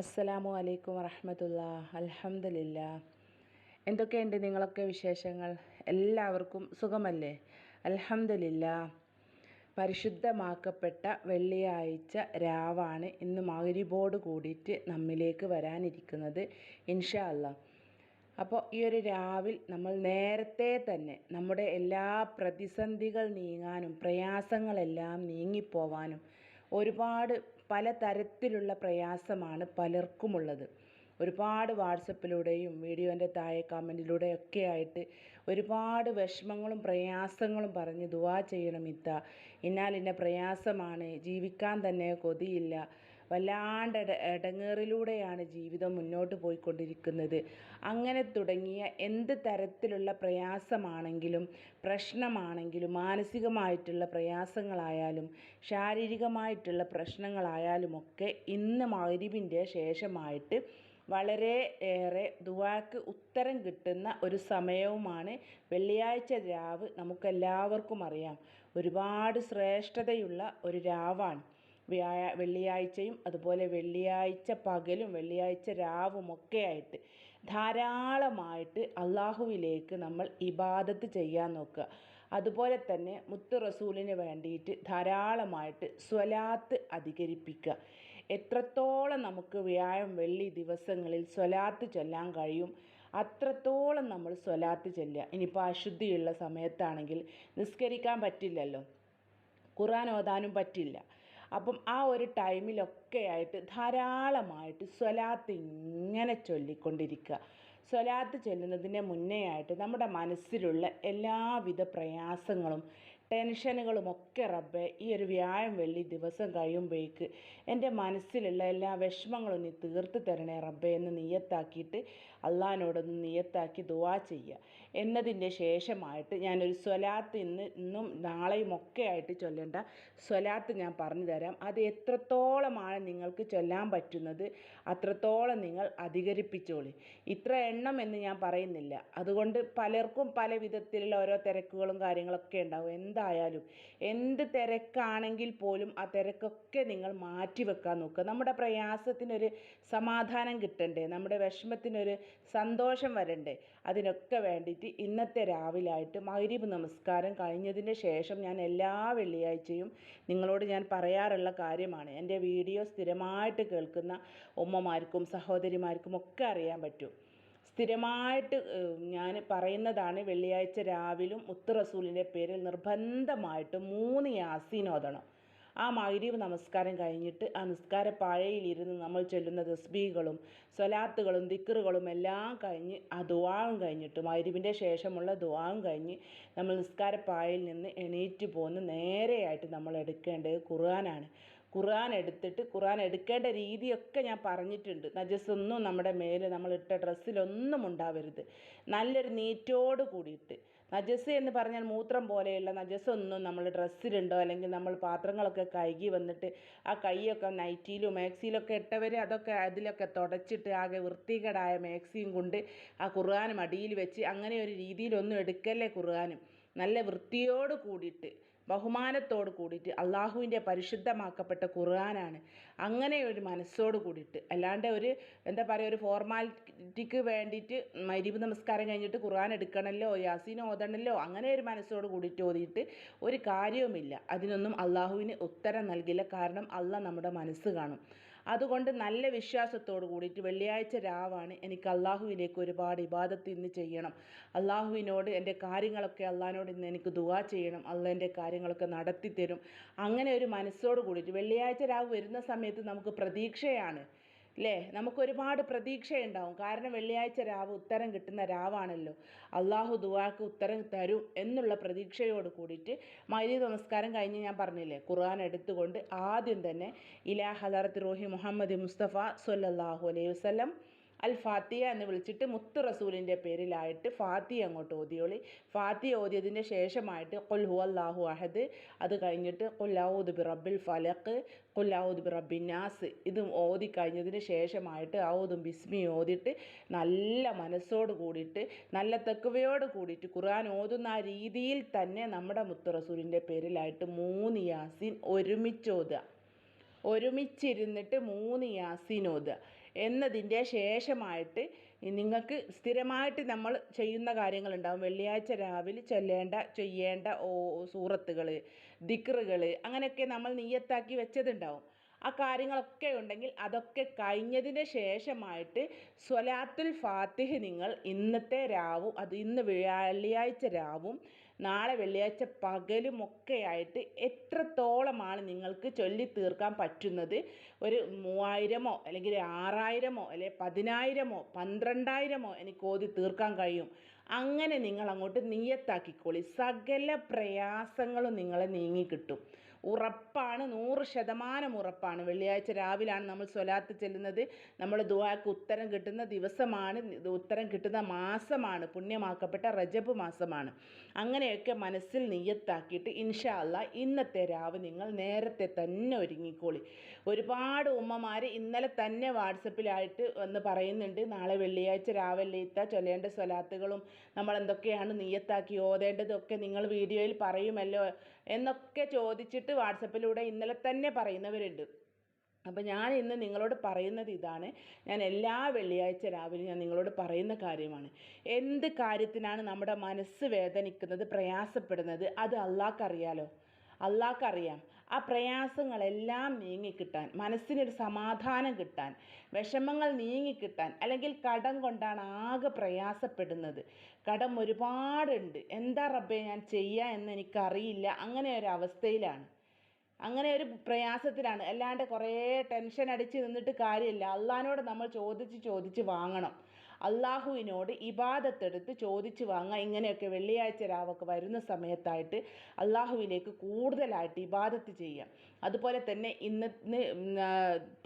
അസ്സലാമു അലൈക്കും വറഹമത്തുള്ള അൽഹംദുലില്ല. എന്തൊക്കെയുണ്ട് നിങ്ങളൊക്കെ വിശേഷങ്ങൾ? എല്ലാവർക്കും സുഖമല്ലേ? അൽഹംദുലില്ല. പരിശുദ്ധമാക്കപ്പെട്ട വെള്ളിയാഴ്ച രാവാണ് ഇന്ന് മകരിബോട് കൂടിയിട്ട് നമ്മിലേക്ക് വരാനിരിക്കുന്നത് ഇൻഷാ അല്ലാ അപ്പോൾ ഈ ഒരു രാവിൽ നമ്മൾ നേരത്തെ തന്നെ നമ്മുടെ എല്ലാ പ്രതിസന്ധികൾ നീങ്ങാനും പ്രയാസങ്ങളെല്ലാം നീങ്ങിപ്പോവാനും ഒരുപാട് പലതരത്തിലുള്ള പ്രയാസമാണ് പലർക്കുമുള്ളത്. ഒരുപാട് വാട്സപ്പിലൂടെയും വീഡിയോന്റെ താഴെ കമന്റിലൂടെ ഒക്കെ ആയിട്ട് ഒരുപാട് വിഷമങ്ങളും പ്രയാസങ്ങളും പറഞ്ഞ് ദുആ ചെയ്യണം ഇത്ത. ഇന്നാലിന്ന പ്രയാസമാണ് ജീവിക്കാൻ തന്നെ കൊതിയില്ല. വല്ലാണ്ട് ഇട ഇടങ്ങേറിലൂടെയാണ് ജീവിതം മുന്നോട്ട് പോയിക്കൊണ്ടിരിക്കുന്നത്. അങ്ങനെ തുടങ്ങിയ എന്ത് തരത്തിലുള്ള പ്രയാസമാണെങ്കിലും പ്രശ്നമാണെങ്കിലും മാനസികമായിട്ടുള്ള പ്രയാസങ്ങളായാലും ശാരീരികമായിട്ടുള്ള പ്രശ്നങ്ങളായാലും ഒക്കെ ഇന്ന് മഗ്‌രിബിന്റെ ശേഷമായിട്ട് വളരെ ഏറെ ദുവാക്ക് ഉത്തരം കിട്ടുന്ന ഒരു സമയവുമാണ് വെള്ളിയാഴ്ച രാവ് നമുക്കെല്ലാവർക്കും അറിയാം. ഒരുപാട് ശ്രേഷ്ഠതയുള്ള ഒരു രാവാണ്. വ്യാഴ വെള്ളിയാഴ്ചയും അതുപോലെ വെള്ളിയാഴ്ച പകലും വെള്ളിയാഴ്ച രാവുമൊക്കെ ആയിട്ട് ധാരാളമായിട്ട് അള്ളാഹുവിലേക്ക് നമ്മൾ ഇബാദത്ത് ചെയ്യാൻ നോക്കുക. അതുപോലെ തന്നെ മുത്ത് റസൂലിന് വേണ്ടിയിട്ട് ധാരാളമായിട്ട് സ്വലാത്ത് അധികരിപ്പിക്കുക. എത്രത്തോളം നമുക്ക് വ്യാഴം വെള്ളി ദിവസങ്ങളിൽ സ്വലാത്ത് ചൊല്ലാൻ കഴിയും അത്രത്തോളം നമ്മൾ സ്വലാത്ത് ചൊല്ലുക. ഇനിയിപ്പോൾ അശുദ്ധിയുള്ള സമയത്താണെങ്കിൽ നിസ്കരിക്കാൻ പറ്റില്ലല്ലോ. ഖുർആൻ ഓതാനും പറ്റില്ല. അപ്പം ആ ഒരു ടൈമിലൊക്കെ ആയിട്ട് ധാരാളമായിട്ട് സ്വലാത്ത് ഇങ്ങനെ ചൊല്ലിക്കൊണ്ടിരിക്കുക. സ്വലാത്ത് ചൊല്ലുന്നതിന് മുന്നേ ആയിട്ട് നമ്മുടെ മനസ്സിലുള്ള എല്ലാവിധ പ്രയാസങ്ങളും ടെൻഷനുകളുമൊക്കെ റബ്ബെ ഈ ഒരു വ്യാഴം വെള്ളി ദിവസം കഴിയുമ്പോഴേക്ക് എന്റെ മനസ്സിലുള്ള എല്ലാ വിഷമങ്ങളും നീ തീർത്ത് തരണേ റബ്ബെ എന്ന് നീയത്താക്കിയിട്ട് അള്ളഹാനോടൊന്ന് നീയത്താക്കി ദുവാ ചെയ്യുക. എന്നതിന്റെ ശേഷമായിട്ട് ഞാനൊരു സ്വലാത്ത് ഇന്ന് ഇന്നും നാളെയും ഒക്കെ ആയിട്ട് ചൊല്ലേണ്ട സ്വലാത്ത് ഞാൻ പറഞ്ഞു തരാം. അത് എത്രത്തോളമാണ് നിങ്ങൾക്ക് ചൊല്ലാൻ പറ്റുന്നത് അത്രത്തോളം നിങ്ങൾ അധികരിപ്പിച്ചോളി. ഇത്ര എണ്ണം എന്ന് ഞാൻ പറയുന്നില്ല. അതുകൊണ്ട് പലർക്കും പല വിധത്തിലുള്ള ഓരോ തിരക്കുകളും കാര്യങ്ങളൊക്കെ ഉണ്ടാവും. എന്തായാലും എന്ത് തിരക്കാണെങ്കിൽ പോലും ആ തിരക്കൊക്കെ നിങ്ങൾ മാറ്റി വെക്കാൻ നോക്കുക. നമ്മുടെ പ്രയാസത്തിനൊരു സമാധാനം കിട്ടണ്ടേ? നമ്മുടെ വിഷമത്തിനൊരു സന്തോഷം വരണ്ടേ? അതിനൊക്കെ വേണ്ടിയിട്ട് ഇന്നത്തെ രാവിലായിട്ട് മഗ്‌രിബ് നമസ്കാരം കഴിഞ്ഞതിന് ശേഷം ഞാൻ എല്ലാ വെള്ളിയാഴ്ചയും നിങ്ങളോട് ഞാൻ പറയാറുള്ള കാര്യമാണ്. എന്റെ വീഡിയോ സ്ഥിരമായിട്ട് കേൾക്കുന്ന ഉമ്മമാർക്കും സഹോദരിമാർക്കും ഒക്കെ അറിയാൻ പറ്റും. സ്ഥിരമായിട്ട് ഞാൻ പറയുന്നതാണ് വെള്ളിയാഴ്ച രാവിലും മുത്ത് റസൂലിന്റെ പേരിൽ നിർബന്ധമായിട്ട് മൂന്ന് യാസീൻ ഓതണം. ആ മഗ്‌രിബ് നമസ്കാരം കഴിഞ്ഞിട്ട് ആ നിസ്കാര പാഴയിലിരുന്ന് നമ്മൾ ചൊല്ലുന്ന തസ്ബീഹുകളും സ്വലാത്തുകളും ദിക്റുകളും എല്ലാം കഴിഞ്ഞ് ആ ദുആവും കഴിഞ്ഞിട്ട് മഗ്‌രിബിന്റെ ശേഷമുള്ള ദുആവും കഴിഞ്ഞ് നമ്മൾ നിസ്കാര പാഴയിൽ നിന്ന് എണീറ്റ് പോന്ന് നേരെയായിട്ട് നമ്മൾ എടുക്കേണ്ടത് ഖുർആനാണ്. ഖുർആൻ എടുത്തിട്ട് ഖുർആൻ എടുക്കേണ്ട രീതിയൊക്കെ ഞാൻ പറഞ്ഞിട്ടുണ്ട്. നജസ്സൊന്നും നമ്മുടെ മേലെ നമ്മൾ ഇട്ട ഡ്രസ്സിലൊന്നും ഉണ്ടാവരുത്. നല്ലൊരു നീറ്റോട് കൂടിയിട്ട്. നജസ് എന്ന് പറഞ്ഞാൽ മൂത്രം പോലെയുള്ള നജസ്സൊന്നും നമ്മൾ ഡ്രസ്സിലുണ്ടോ അല്ലെങ്കിൽ നമ്മൾ പാത്രങ്ങളൊക്കെ കഴുകി വന്നിട്ട് ആ കൈയൊക്കെ നൈറ്റിയിലും മാക്സിയിലൊക്കെ ഇട്ടവർ അതൊക്കെ അതിലൊക്കെ തുടച്ചിട്ട് ആകെ വൃത്തികേടായ മാക്സിയും കൊണ്ട് ആ ഖുർആൻ മടിയിൽ വെച്ച് അങ്ങനെ ഒരു രീതിയിലൊന്നും എടുക്കല്ലേ ഖുർആനും. നല്ല വൃത്തിയോട് കൂടിയിട്ട് ബഹുമാനത്തോട് കൂടിയിട്ട് അള്ളാഹുവിന്റെ പരിശുദ്ധമാക്കപ്പെട്ട ഖുർആനാണ്. അങ്ങനെ ഒരു മനസ്സോട് കൂടിയിട്ട് അല്ലാണ്ട് ഒരു എന്താ പറയുക ഒരു ഫോർമാലിറ്റിക്ക് വേണ്ടിയിട്ട് മരിബ് നമസ്കാരം കഴിഞ്ഞിട്ട് ഖുർആൻ എടുക്കണമല്ലോ യാസീൻ ഓതണമല്ലോ അങ്ങനെ ഒരു മനസ്സോട് കൂടിയിട്ട് ഓതിയിട്ട് ഒരു കാര്യവുമില്ല. അതിനൊന്നും അള്ളാഹുവിന് ഉത്തരം നൽകില്ല. കാരണം അള്ളാഹ് നമ്മുടെ മനസ്സ് കാണും. അതുകൊണ്ട് നല്ല വിശ്വാസത്തോടു കൂടിയിട്ട് വെള്ളിയാഴ്ച രാവാണ് എനിക്ക് അള്ളാഹുവിലേക്ക് ഒരുപാട് ഇബാദത്ത് ഇന്ന് ചെയ്യണം. അള്ളാഹുവിനോട് എന്റെ കാര്യങ്ങളൊക്കെ അള്ളാഹിനോട് ഇന്ന് എനിക്ക് ദുവാ ചെയ്യണം. അള്ളാഹ് എന്റെ കാര്യങ്ങളൊക്കെ നടത്തി തരും അങ്ങനെ ഒരു മനസ്സോട് കൂടിയിട്ട് വെള്ളിയാഴ്ച രാവ് വരുന്ന സമയത്ത് നമുക്ക് പ്രതീക്ഷയാണ്. അല്ലേ നമുക്ക് ഒരുപാട് പ്രതീക്ഷയുണ്ടാവും. കാരണം വെള്ളിയാഴ്ച രാവ് ഉത്തരം കിട്ടുന്ന രാവാണല്ലോ. അള്ളാഹു ദുവാക്ക് ഉത്തരം തരും എന്നുള്ള പ്രതീക്ഷയോട് കൂടിയിട്ട് മൈലി നമസ്കാരം കഴിഞ്ഞ് ഞാൻ പറഞ്ഞില്ലേ ഖുർആൻ എടുത്തുകൊണ്ട് ആദ്യം തന്നെ ഇലാ ഹലറത്ത് റോഹി മുഹമ്മദ് മുസ്തഫ സൊല്ലാഹു അലൈഹി വസ്ലം അൽ ഫാത്തിയ എന്ന് വിളിച്ചിട്ട് മുത്ത് റസൂലിന്റെ പേരിലായിട്ട് ഫാത്തിയ അങ്ങോട്ട് ഓതിയോളി. ഫാത്തിയ ഓതിയതിന്റെ ശേഷമായിട്ട് കൊൽ ഹു അള്ളാഹു അഹദ്. അത് കഴിഞ്ഞിട്ട് കൊല്ലാവൂദ് ബി റബ്ബിൽ ഫലക്ക് കൊല്ലാവൂദ് ബി റബ്ബിൻ നാസ്. ഇത് ഓതി കഴിഞ്ഞതിന് ശേഷമായിട്ട് ഔദും ബിസ്മി ഓതിയിട്ട് നല്ല മനസ്സോട് കൂടിയിട്ട് നല്ല തെക്കുവയോട് കൂടിയിട്ട് ഖുർആൻ ഓതുന്ന ആ രീതിയിൽ തന്നെ നമ്മുടെ മുത്ത് റസൂലിന്റെ പേരിലായിട്ട് മൂന്ന് യാസീൻ ഒരുമിച്ച് ഓതുക. ഒരുമിച്ചിരുന്നിട്ട് മൂന്ന് യാസീൻ ഓതുക. എന്നതിന്റെ ശേഷമായിട്ട് നിങ്ങൾക്ക് സ്ഥിരമായിട്ട് നമ്മൾ ചെയ്യുന്ന കാര്യങ്ങളുണ്ടാവും. വെള്ളിയാഴ്ച രാവിലെ ചൊല്ലേണ്ട ചെയ്യേണ്ട ഓ സൂറത്തുകൾ ദിക്റുകൾ അങ്ങനെയൊക്കെ നമ്മൾ നീയത്താക്കി വെച്ചതുണ്ടാവും. ആ കാര്യങ്ങളൊക്കെ ഉണ്ടെങ്കിൽ അതൊക്കെ കഴിഞ്ഞതിന് ശേഷമായിട്ട് സ്വലാത്തുൽ ഫാത്തിഹ് നിങ്ങൾ ഇന്നത്തെ രാവും അത് ഇന്ന് വെള്ളിയാഴ്ച രാവും നാളെ വെള്ളിയാഴ്ച പകലും ഒക്കെ ആയിട്ട് എത്രത്തോളമാണ് നിങ്ങൾക്ക് ചൊല്ലി തീർക്കാൻ പറ്റുന്നത്? ഒരു മൂവായിരമോ അല്ലെങ്കിൽ ആറായിരമോ അല്ലെ പതിനായിരമോ പന്ത്രണ്ടായിരമോ എനിക്ക് ഓതി തീർക്കാൻ കഴിയും. അങ്ങനെ നിങ്ങൾ അങ്ങോട്ട് നീയത്താക്കിക്കോളി. സകല പ്രയാസങ്ങളും നിങ്ങളെ നീങ്ങിക്കിട്ടും. ഉറപ്പാണ് നൂറ് ശതമാനം ഉറപ്പാണ്. വെള്ളിയാഴ്ച രാവിലാണ് നമ്മൾ സ്വലാത്ത് ചെല്ലുന്നത്. നമ്മൾ ദുവാക്ക് ഉത്തരം കിട്ടുന്ന ദിവസമാണ്. ഉത്തരം കിട്ടുന്ന മാസമാണ്. പുണ്യമാക്കപ്പെട്ട റജബ് മാസമാണ്. അങ്ങനെയൊക്കെ മനസ്സിൽ നെയ്യത്താക്കിയിട്ട് ഇൻഷാ അല്ലാ ഇന്നത്തെ രാവ് നിങ്ങൾ നേരത്തെ തന്നെ ഒരുങ്ങിക്കോളി. ഒരുപാട് ഉമ്മമാർ ഇന്നലെ തന്നെ വാട്സപ്പിലായിട്ട് വന്ന് പറയുന്നുണ്ട് നാളെ വെള്ളിയാഴ്ച രാവിലെ ഇത്ത ചൊല്ലേണ്ട സ്വലാത്തുകളും നമ്മൾ എന്തൊക്കെയാണ് നെയ്യത്താക്കി ഓതേണ്ടതൊക്കെ നിങ്ങൾ വീഡിയോയിൽ പറയുമല്ലോ? എന്നൊക്കെ ചോദിച്ചിട്ട് വാട്സപ്പിലൂടെ ഇന്നലെ തന്നെ പറയുന്നവരുണ്ട്. അപ്പോൾ ഞാൻ ഇന്ന് നിങ്ങളോട് പറയുന്നത് ഇതാണ്. ഞാൻ എല്ലാ വെള്ളിയാഴ്ച രാവിലെ ഞാൻ നിങ്ങളോട് പറയുന്ന കാര്യമാണ്. എന്ത് കാര്യത്തിനാണ് നമ്മുടെ മനസ്സ് വേദനിക്കുന്നത് പ്രയാസപ്പെടുന്നത്? അത് അള്ളാഹ്ക്കറിയാലോ? അള്ളാഹ്ക്കറിയാം. ആ പ്രയാസങ്ങളെല്ലാം നീങ്ങിക്കിട്ടാൻ മനസ്സിനൊരു സമാധാനം കിട്ടാൻ വിഷമങ്ങൾ നീങ്ങിക്കിട്ടാൻ അല്ലെങ്കിൽ കടം കൊണ്ടാണ് ആകെ പ്രയാസപ്പെടുന്നത്. കടം ഒരുപാടുണ്ട്. എന്താ റബ്ബേ ഞാൻ ചെയ്യുക എന്ന് എനിക്കറിയില്ല. അങ്ങനെ ഒരു അവസ്ഥയിലാണ്. അങ്ങനെ ഒരു പ്രയാസത്തിലാണ്. അല്ലാണ്ട് കുറേ ടെൻഷൻ അടിച്ച് നിന്നിട്ട് കാര്യമില്ല. അള്ളഹാനോട് നമ്മൾ ചോദിച്ച് ചോദിച്ച് വാങ്ങണം. അള്ളാഹുവിനോട് ഇബാദത്തെടുത്ത് ചോദിച്ച് വാങ്ങുക. ഇങ്ങനെയൊക്കെ വെള്ളിയാഴ്ച രാവൊക്കെ വരുന്ന സമയത്തായിട്ട് അള്ളാഹുവിലേക്ക് കൂടുതലായിട്ട് ഇബാദത്ത് ചെയ്യുക. അതുപോലെ തന്നെ ഇന്ന്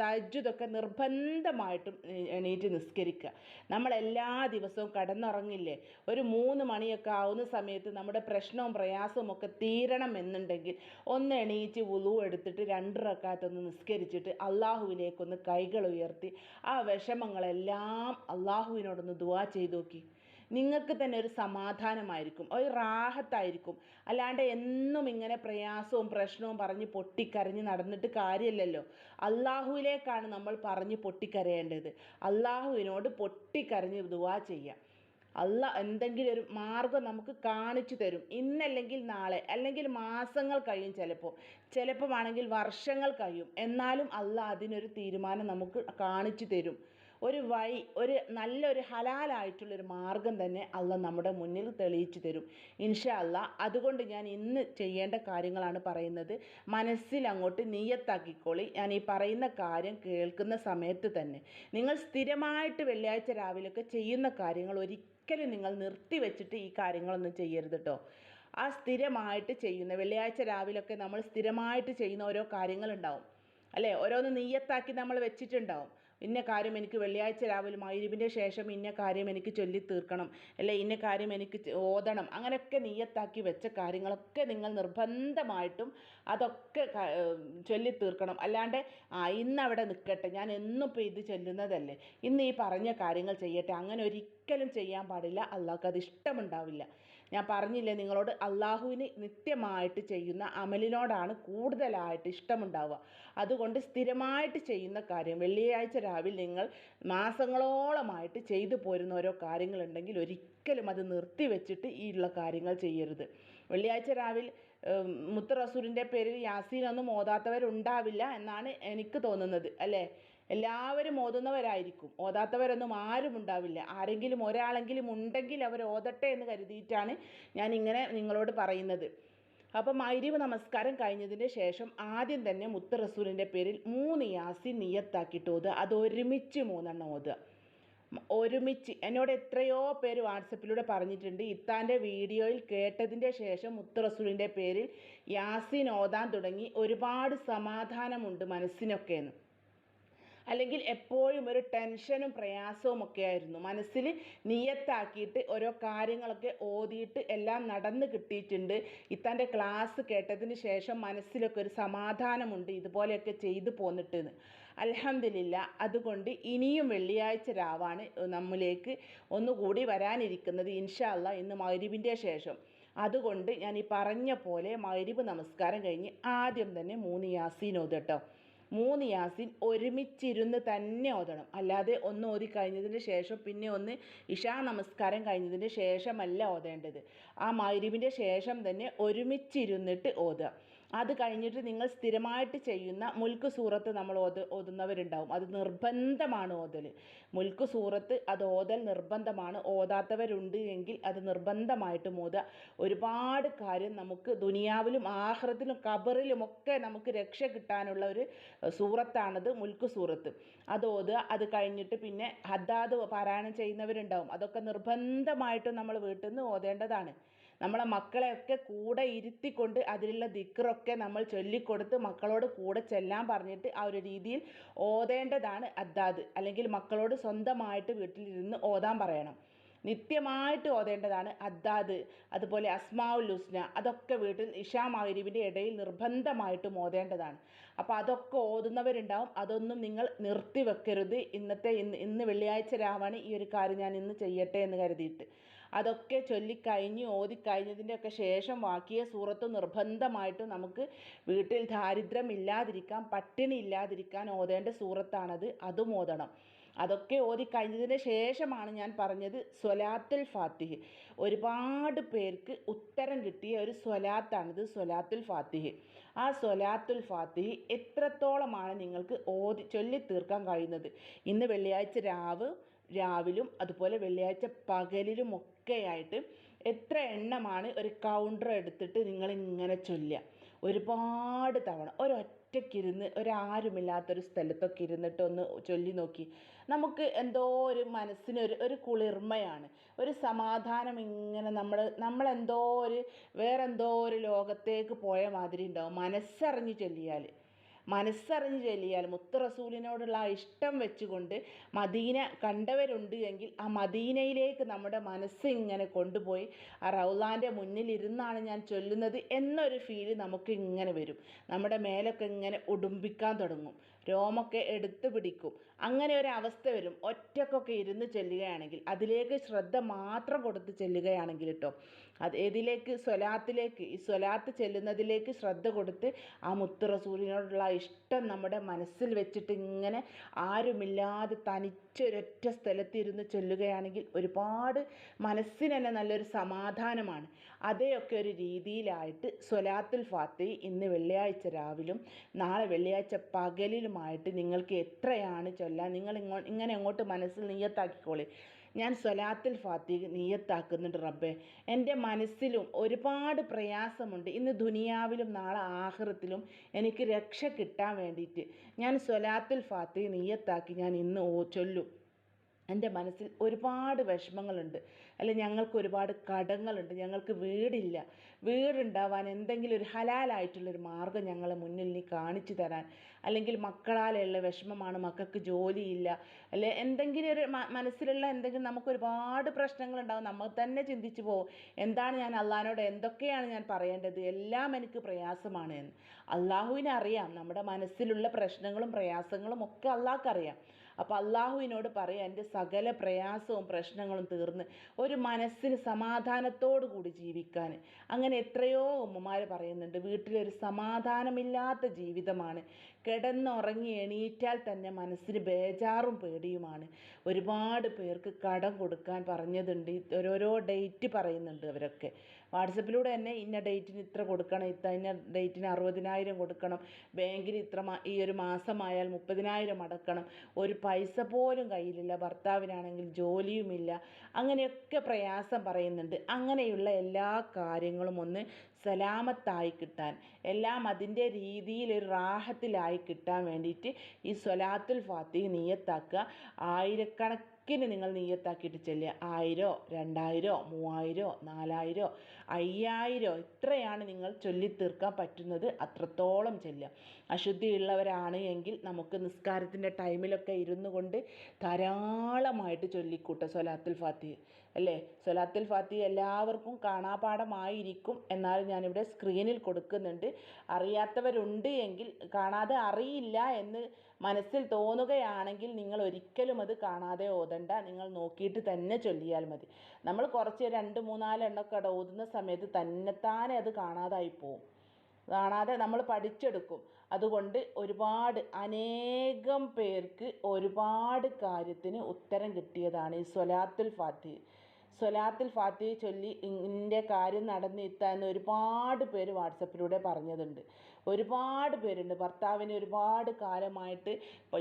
തജ്ജുദൊക്കെ നിർബന്ധമായിട്ടും എണീറ്റ് നിസ്കരിക്കുക. നമ്മൾ എല്ലാ ദിവസവും കടന്നുറങ്ങില്ലേ? ഒരു മൂന്ന് മണിയൊക്കെ ആവുന്ന സമയത്ത് നമ്മുടെ പ്രശ്നവും പ്രയാസവും ഒക്കെ തീരണം എന്നുണ്ടെങ്കിൽ ഒന്ന് എണീറ്റ് വുളു എടുത്തിട്ട് രണ്ട് റക്കാത്തൊന്ന് നിസ്കരിച്ചിട്ട് അള്ളാഹുവിലേക്കൊന്ന് കൈകൾ ഉയർത്തി ആ വിഷമങ്ങളെല്ലാം അള്ളാഹുവിനോടൊന്ന് ദുവാ ചെയ്ത് നോക്കി. നിങ്ങൾക്ക് തന്നെ ഒരു സമാധാനമായിരിക്കും ഒരു റാഹത്തായിരിക്കും. അല്ലാണ്ട് എന്നും ഇങ്ങനെ പ്രയാസവും പ്രശ്നവും പറഞ്ഞ് പൊട്ടിക്കരഞ്ഞ് നടന്നിട്ട് കാര്യമില്ലല്ലോ അള്ളാഹുവിലേക്കാണ് നമ്മൾ പറഞ്ഞ് പൊട്ടിക്കരയേണ്ടത്. അള്ളാഹുവിനോട് പൊട്ടിക്കരഞ്ഞ് ദുവാ ചെയ്യാം. അല്ല എന്തെങ്കിലും ഒരു മാർഗം നമുക്ക് കാണിച്ചു തരും. ഇന്നല്ലെങ്കിൽ നാളെ അല്ലെങ്കിൽ മാസങ്ങൾ കഴിയും ചിലപ്പോൾ. ചിലപ്പോൾ ആണെങ്കിൽ വർഷങ്ങൾ കഴിയും. എന്നാലും അല്ല അതിനൊരു തീരുമാനം നമുക്ക് കാണിച്ചു തരും. ഒരു വഴി ഒരു നല്ലൊരു ഹലാലായിട്ടുള്ളൊരു മാർഗം തന്നെ അല്ല നമ്മുടെ മുന്നിൽ തെളിയിച്ചു തരും. ഇൻഷാ അല്ല അതുകൊണ്ട് ഞാൻ ഇന്ന് ചെയ്യേണ്ട കാര്യങ്ങളാണ് പറയുന്നത്. മനസ്സിൽ അങ്ങോട്ട് നീയത്താക്കിക്കോളി. ഞാൻ ഈ പറയുന്ന കാര്യം കേൾക്കുന്ന സമയത്ത് തന്നെ. നിങ്ങൾ സ്ഥിരമായിട്ട് വെള്ളിയാഴ്ച രാവിലെയൊക്കെ ചെയ്യുന്ന കാര്യങ്ങൾ ഒരിക്കലും നിങ്ങൾ നിർത്തി വെച്ചിട്ട് ഈ കാര്യങ്ങളൊന്നും ചെയ്യരുത് കേട്ടോ ആ സ്ഥിരമായിട്ട് ചെയ്യുന്ന വെള്ളിയാഴ്ച രാവിലെയൊക്കെ നമ്മൾ സ്ഥിരമായിട്ട് ചെയ്യുന്ന ഓരോ കാര്യങ്ങളുണ്ടാവും. അല്ലേ? ഓരോന്ന് നീയത്താക്കി നമ്മൾ വെച്ചിട്ടുണ്ടാവും. ഇന്ന കാര്യം എനിക്ക് വെള്ളിയാഴ്ച രാവിലെ മൈരിവിന്റെ ശേഷം ഇന്ന കാര്യം എനിക്ക് ചൊല്ലി തീർക്കണം. അല്ലെ ഇന്ന കാര്യം എനിക്ക് ഓതണം. അങ്ങനെയൊക്കെ നീയത്താക്കി വെച്ച കാര്യങ്ങളൊക്കെ നിങ്ങൾ നിർബന്ധമായിട്ടും അതൊക്കെ ചൊല്ലി തീർക്കണം. അല്ലാണ്ട് ആ ഇന്ന് അവിടെ നിൽക്കട്ടെ ഞാൻ എന്നും ഇപ്പോൾ ഇത് ചൊല്ലുന്നതല്ലേ. ഇന്ന് ഈ പറഞ്ഞ കാര്യങ്ങൾ ചെയ്യട്ടെ. അങ്ങനെ ഒരിക്കലും ചെയ്യാൻ പാടില്ല. അള്ളാഹ്ക്ക് അത് ഇഷ്ടമുണ്ടാവില്ല. ഞാൻ പറഞ്ഞില്ലേ നിങ്ങളോട് അള്ളാഹുവിന് നിത്യമായിട്ട് ചെയ്യുന്ന അമലിനോടാണ് കൂടുതലായിട്ട് ഇഷ്ടമുണ്ടാവുക. അതുകൊണ്ട് സ്ഥിരമായിട്ട് ചെയ്യുന്ന കാര്യം വെള്ളിയാഴ്ച രാവിലെ നിങ്ങൾ മാസങ്ങളോളമായിട്ട് ചെയ്തു പോരുന്ന ഓരോ കാര്യങ്ങളുണ്ടെങ്കിൽ ഒരിക്കലും അത് നിർത്തി വെച്ചിട്ട് ഈ ഉള്ള കാര്യങ്ങൾ ചെയ്യരുത്. വെള്ളിയാഴ്ച രാവിലെ മുത്ത് റസൂലിന്റെ പേരിൽ യാസീനൊന്നും ഓതാത്തവരുണ്ടാവില്ല എന്നാണ് എനിക്ക് തോന്നുന്നത് അല്ലേ? എല്ലാവരും ഓതുന്നവരായിരിക്കും. ഓതാത്തവരൊന്നും ആരും ഉണ്ടാവില്ല. ആരെങ്കിലും ഒരാളെങ്കിലും ഉണ്ടെങ്കിൽ അവർ ഓതട്ടെ എന്ന് കരുതിയിട്ടാണ് ഞാൻ ഇങ്ങനെ നിങ്ങളോട് പറയുന്നത്. അപ്പം മൈരീവ് നമസ്കാരം കഴിഞ്ഞതിന് ശേഷം ആദ്യം തന്നെ മുത്തറസൂലിന്റെ പേരിൽ മൂന്ന് യാസി നിയത്താക്കിയിട്ട് ഓതുക. അത് ഒരുമിച്ച് മൂന്നെണ്ണം ഓതുക. ഒരുമിച്ച്. എന്നോട് എത്രയോ പേര് വാട്സപ്പിലൂടെ പറഞ്ഞിട്ടുണ്ട്. ഇത്താന്റെ വീഡിയോയിൽ കേട്ടതിന്റെ ശേഷം മുത്തറസൂലിന്റെ പേരിൽ യാസിൻ ഓതാൻ തുടങ്ങി. ഒരുപാട് സമാധാനമുണ്ട് മനസ്സിനൊക്കെയെന്ന് അല്ലെങ്കിൽ എപ്പോഴും ഒരു ടെൻഷനും പ്രയാസവും ഒക്കെ ആയിരുന്നു. മനസ്സിൽ നിയത്താക്കിയിട്ട് ഓരോ കാര്യങ്ങളൊക്കെ ഓതിയിട്ട് എല്ലാം നടന്ന് കിട്ടിയിട്ടുണ്ട്. ഇത്തന്റെ ക്ലാസ് കേട്ടതിന് ശേഷം മനസ്സിലൊക്കെ ഒരു സമാധാനമുണ്ട് ഇതുപോലെയൊക്കെ ചെയ്തു പോന്നിട്ടെന്ന്. അലഹമില്ല അതുകൊണ്ട് ഇനിയും വെള്ളിയാഴ്ച രാവാണ് നമ്മിലേക്ക് ഒന്നുകൂടി വരാനിരിക്കുന്നത് ഇൻഷാല്ല ഇന്ന് മൈരിവിന്റെ ശേഷം. അതുകൊണ്ട് ഞാൻ ഈ പറഞ്ഞ പോലെ മൈരിവ് നമസ്കാരം കഴിഞ്ഞ് ആദ്യം തന്നെ മൂന്ന് യാസീൻ ഓതട്ടോ. മൂന്ന് യാസിൻ ഒരുമിച്ചിരുന്ന് തന്നെ ഓതണം. അല്ലാതെ ഒന്ന് ഓതി കഴിഞ്ഞതിന് ശേഷം പിന്നെ ഒന്ന് ഇഷാ നമസ്കാരം കഴിഞ്ഞതിന് ശേഷമല്ല ഓതേണ്ടത്. ആ മൈരിവിന്റെ ശേഷം തന്നെ ഒരുമിച്ചിരുന്നിട്ട് ഓതുക. അത് കഴിഞ്ഞിട്ട് നിങ്ങൾ സ്ഥിരമായിട്ട് ചെയ്യുന്ന മുൽക്ക് സൂറത്ത് നമ്മൾ ഓത് ഓതുന്നവരുണ്ടാവും. അത് നിർബന്ധമാണ് ഓതൽ. മുൽക്ക് സൂറത്ത് അത് ഓതൽ നിർബന്ധമാണ്. ഓതാത്തവരുണ്ട് എങ്കിൽ അത് നിർബന്ധമായിട്ടും ഓതുക. ഒരുപാട് കാര്യം നമുക്ക് ദുനിയാവിലും ആഹ്റത്തിലും ഖബറിലും ഒക്കെ നമുക്ക് രക്ഷ കിട്ടാനുള്ള ഒരു സൂറത്താണത് മുൽക്ക് സൂറത്ത്. അത് ഓതുക. അത് കഴിഞ്ഞിട്ട് പിന്നെ ഹദ്ദാദ് പാരായണം ചെയ്യുന്നവരുണ്ടാവും. അതൊക്കെ നിർബന്ധമായിട്ടും നമ്മൾ വീട്ടിൽ നിന്ന് ഓതേണ്ടതാണ്. നമ്മളെ മക്കളെയൊക്കെ കൂടെ ഇരുത്തിക്കൊണ്ട് അതിലുള്ള ദിക്റൊക്കെ നമ്മൾ ചൊല്ലിക്കൊടുത്ത് മക്കളോട് കൂടെ ചെല്ലാൻ പറഞ്ഞിട്ട് ആ ഒരു രീതിയിൽ ഓതേണ്ടതാണ് അദ്ദാദ്. അല്ലെങ്കിൽ മക്കളോട് സ്വന്തമായിട്ട് വീട്ടിലിരുന്ന് ഓതാൻ പറയണം. നിത്യമായിട്ട് ഓതേണ്ടതാണ് അദ്ദാദ്. അതുപോലെ അസ്മാവുൽ ഹുസ്ന അതൊക്കെ വീട്ടിൽ ഇഷാ മഗ്രിബിന്റെ ഇടയിൽ നിർബന്ധമായിട്ടും ഓതേണ്ടതാണ്. അപ്പോൾ അതൊക്കെ ഓതുന്നവരുണ്ടാവും. അതൊന്നും നിങ്ങൾ നിർത്തി വെക്കരുത് ഇന്നത്തെ ഇന്ന് ഇന്ന് വെള്ളിയാഴ്ച രാവാണ് ഈ ഒരു കാര്യം ഞാൻ ഇന്ന് ചെയ്യട്ടെ എന്ന് കരുതിയിട്ട്. അതൊക്കെ ചൊല്ലിക്കഴിഞ്ഞ് ഓതിക്കഴിഞ്ഞതിന്റെ ഒക്കെ ശേഷം ബാക്കിയ സൂറത്ത് നിർബന്ധമായിട്ട് നമുക്ക് വീട്ടിൽ ദാരിദ്ര്യം ഇല്ലാതിരിക്കാൻ പട്ടിണി ഇല്ലാതിരിക്കാൻ ഓതേണ്ട സൂറത്താണത്. അതും ഓതണം. അതൊക്കെ ഓതി കഴിഞ്ഞതിന് ശേഷമാണ് ഞാൻ പറഞ്ഞത് സ്വലാത്തുൽ ഫാത്തിഹ്. ഒരുപാട് പേർക്ക് ഉത്തരം കിട്ടിയ ഒരു സ്വലാത്താണിത് സ്വലാത്തുൽ ഫാത്തിഹ്. ആ സ്വലാത്തുൽ ഫാത്തിഹ് എത്രത്തോളമാണ് നിങ്ങൾക്ക് ഓതി ചൊല്ലി തീർക്കാൻ കഴിയുന്നത്? ഇന്ന് വെള്ളിയാഴ്ച രാവ് രാവിലും അതുപോലെ വെള്ളിയാഴ്ച പകലിലും ഒക്കെയായിട്ട് എത്ര എണ്ണമാണ് ഒരു കൗണ്ടർ എടുത്തിട്ട് നിങ്ങളിങ്ങനെ ചൊല്ലുക. ഒരുപാട് തവണ ഒരൊറ്റയ്ക്കിരുന്ന് ഒരാരുമില്ലാത്തൊരു സ്ഥലത്തൊക്കെ ഇരുന്നിട്ട് ഒന്ന് ചൊല്ലി നോക്കി. നമുക്ക് എന്തോ ഒരു മനസ്സിനൊരു ഒരു കുളിർമയാണ്. ഒരു സമാധാനം ഇങ്ങനെ നമ്മൾ നമ്മളെന്തോ ഒരു വേറെന്തോ ഒരു ലോകത്തേക്ക് പോയ മാതിരി ഉണ്ടാവും മനസ്സറിഞ്ഞ് ചൊല്ലിയാൽ മനസ്സറിഞ്ഞ് ചൊല്ലിയാൽ മുത്ത് റസൂലിനോടുള്ള ആ ഇഷ്ടം വെച്ചുകൊണ്ട് മദീന കണ്ടവരുണ്ട് എങ്കിൽ ആ മദീനയിലേക്ക് നമ്മുടെ മനസ്സ് ഇങ്ങനെ കൊണ്ടുപോയി ആ റൗലാന്റെ മുന്നിലിരുന്നാണ് ഞാൻ ചൊല്ലുന്നത് എന്നൊരു ഫീൽ നമുക്ക് ഇങ്ങനെ വരും. നമ്മുടെ മേലൊക്കെ ഇങ്ങനെ ഉടുമ്പിക്കാൻ തുടങ്ങും. രോമൊക്കെ എടുത്ത് പിടിക്കും. അങ്ങനെ ഒരു അവസ്ഥ വരും. ഒറ്റക്കൊക്കെ ഇരുന്ന് ചെല്ലുകയാണെങ്കിൽ അതിലേക്ക് ശ്രദ്ധ മാത്രം കൊടുത്ത് ചെല്ലുകയാണെങ്കിൽ കേട്ടോ അത് ഏതിലേക്ക്? സ്വലാത്തിലേക്ക്. ഈ സ്വലാത്ത് ചെല്ലുന്നതിലേക്ക് ശ്രദ്ധ കൊടുത്ത് ആ മുത്ത് റസൂലിനോടുള്ള ഇഷ്ടം നമ്മുടെ മനസ്സിൽ വെച്ചിട്ട് ഇങ്ങനെ ആരുമില്ലാതെ തനിച്ചൊരൊറ്റ സ്ഥലത്തിരുന്ന് ചൊല്ലുകയാണെങ്കിൽ ഒരുപാട് മനസ്സിന് തന്നെ നല്ലൊരു സമാധാനമാണ്. അതേയൊക്കെ ഒരു രീതിയിലായിട്ട് സ്വലാത്തുൽ ഫാത്തി ഇന്ന് വെള്ളിയാഴ്ച രാവിലും നാളെ വെള്ളിയാഴ്ച പകലിലുമായിട്ട് നിങ്ങൾക്ക് എത്രയാണ് ചൊല്ലാൻ? നിങ്ങൾ ഇങ്ങോ ഇങ്ങനെ അങ്ങോട്ട് മനസ്സിൽ നീയത്താക്കിക്കോളി. ഞാൻ സ്വലാത്തുൽ ഫാത്തിഹ് നീയത്താക്കുന്നുണ്ട് റബ്ബെ. എന്റെ മനസ്സിലും ഒരുപാട് പ്രയാസമുണ്ട്. ഇന്ന് ദുനിയാവിലും നാളെ ആഹ്റത്തിലും എനിക്ക് രക്ഷ കിട്ടാൻ വേണ്ടിയിട്ട് ഞാൻ സ്വലാത്തുൽ ഫാത്തിഹ് നീയത്താക്കി ഞാൻ ഇന്ന് ഓ ചൊല്ലും. എന്റെ മനസ്സിൽ ഒരുപാട് വിഷമങ്ങളുണ്ട്. അല്ലെ ഞങ്ങൾക്ക് ഒരുപാട് കടങ്ങളുണ്ട് ഞങ്ങൾക്ക് വീടില്ല. വീടുണ്ടാവാൻ എന്തെങ്കിലും ഒരു ഹലാലായിട്ടുള്ളൊരു മാർഗം ഞങ്ങളെ മുന്നിൽ നീ കാണിച്ചു തരാൻ അല്ലെങ്കിൽ മക്കളാലുള്ള വിഷമമാണ് മക്കൾക്ക് ജോലിയില്ല. അല്ലെ എന്തെങ്കിലും ഒരു മനസ്സിലുള്ള എന്തെങ്കിലും നമുക്ക് ഒരുപാട് പ്രശ്നങ്ങളുണ്ടാവും നമ്മൾ തന്നെ ചിന്തിച്ചു പോകും എന്താണ് ഞാൻ അള്ളഹാനോട് എന്തൊക്കെയാണ് ഞാൻ പറയേണ്ടത് എല്ലാം എനിക്ക് പ്രയാസമാണ് എന്ന്. അള്ളാഹുവിനെ അറിയാം നമ്മുടെ മനസ്സിലുള്ള പ്രശ്നങ്ങളും പ്രയാസങ്ങളും ഒക്കെ അള്ളാഹ്ക്കറിയാം അപ്പോൾ അള്ളാഹുവിനോട് പറയാം എന്റെ സകല പ്രയാസവും പ്രശ്നങ്ങളും തീർന്ന്. ഒരു മനസ്സിന് സമാധാനത്തോടു കൂടി ജീവിക്കാൻ. അങ്ങനെ എത്രയോ ഉമ്മമാർ പറയുന്നുണ്ട് വീട്ടിലൊരു സമാധാനമില്ലാത്ത ജീവിതമാണ്. കിടന്നുറങ്ങി എണീറ്റാൽ തന്നെ മനസ്സിന് ബേജാറും പേടിയുമാണ്. ഒരുപാട് പേർക്ക് കടം കൊടുക്കാൻ പറഞ്ഞതുണ്ട് ഓരോരോ ഡേറ്റ് പറയുന്നുണ്ട് അവരൊക്കെ. വാട്സപ്പിലൂടെ തന്നെ ഇന്ന ഡേറ്റിന് ഇത്ര കൊടുക്കണം ഇത്ര ഇന്ന ഡേറ്റിന് അറുപതിനായിരം കൊടുക്കണം ബാങ്കിൽ ഇത്ര ഈ ഒരു മാസമായാൽ മുപ്പതിനായിരം അടക്കണം. ഒരു പൈസ പോലും കയ്യിലില്ല ഭർത്താവിനാണെങ്കിൽ ജോലിയുമില്ല. അങ്ങനെയൊക്കെ പ്രയാസം പറയുന്നുണ്ട്. അങ്ങനെയുള്ള എല്ലാ കാര്യങ്ങളും ഒന്ന് സലാമത്തായി കിട്ടാൻ എല്ലാം അതിന്റെ രീതിയിൽ ഒരു റാഹത്തിലായി കിട്ടാൻ വേണ്ടിയിട്ട് ഈ സ്വലാത്തുൽ ഫാത്തിഹ് നീയത്താക്കുക. ആയിരക്കണക്കിന് നിങ്ങൾ നീയത്താക്കിയിട്ട് ചെല്ലുക ആയിരോ രണ്ടായിരോ മൂവായിരോ നാലായിരോ അയ്യായിരോ ഇത്രയാണ് നിങ്ങൾ ചൊല്ലിത്തീർക്കാൻ പറ്റുന്നത്. അത്രത്തോളം ചെല്ലുക അശുദ്ധിയുള്ളവരാണ് എങ്കിൽ നമുക്ക് നിസ്കാരത്തിന്റെ ടൈമിലൊക്കെ ഇരുന്നു കൊണ്ട് ധാരാളമായിട്ട് ചൊല്ലിക്കൂട്ടുക സ്വലാത്തുൽ ഫാത്തിഹ്. അല്ലേ? സ്വലാത്തുൽ ഫാത്തി എല്ലാവർക്കും കാണാപാഠമായിരിക്കും എന്നാലും ഞാനിവിടെ സ്ക്രീനിൽ കൊടുക്കുന്നുണ്ട്. അറിയാത്തവരുണ്ട് എങ്കിൽ കാണാതെ അറിയില്ല എന്ന് മനസ്സിൽ തോന്നുകയാണെങ്കിൽ നിങ്ങൾ ഒരിക്കലും അത് കാണാതെ ഓതണ്ട. നിങ്ങൾ നോക്കിയിട്ട് തന്നെ ചൊല്ലിയാൽ മതി. നമ്മൾ കുറച്ച് രണ്ട് മൂന്നാൽ എണ്ണമൊക്കെ അവിടെ ഓതുന്ന സമയത്ത് തന്നെത്താനെ അത് കാണാതായി പോവും. കാണാതെ നമ്മൾ പഠിച്ചെടുക്കും. അതുകൊണ്ട് ഒരുപാട് അനേകം പേർക്ക് ഒരുപാട് കാര്യത്തിന് ഉത്തരം കിട്ടിയതാണ് ഈ സ്വലാത്തുൽ ഫാത്തിഹ് സ്വലാത്തുൽ ഫാത്തിഹ ചൊല്ലി ഇന്റെ കാര്യം നടന്നെത്താന്ന് ഒരുപാട് പേര് വാട്സപ്പിലൂടെ പറഞ്ഞതുണ്ട്. ഒരുപാട് പേരുണ്ട്. ഭർത്താവിന് ഒരുപാട് കാലമായിട്ട്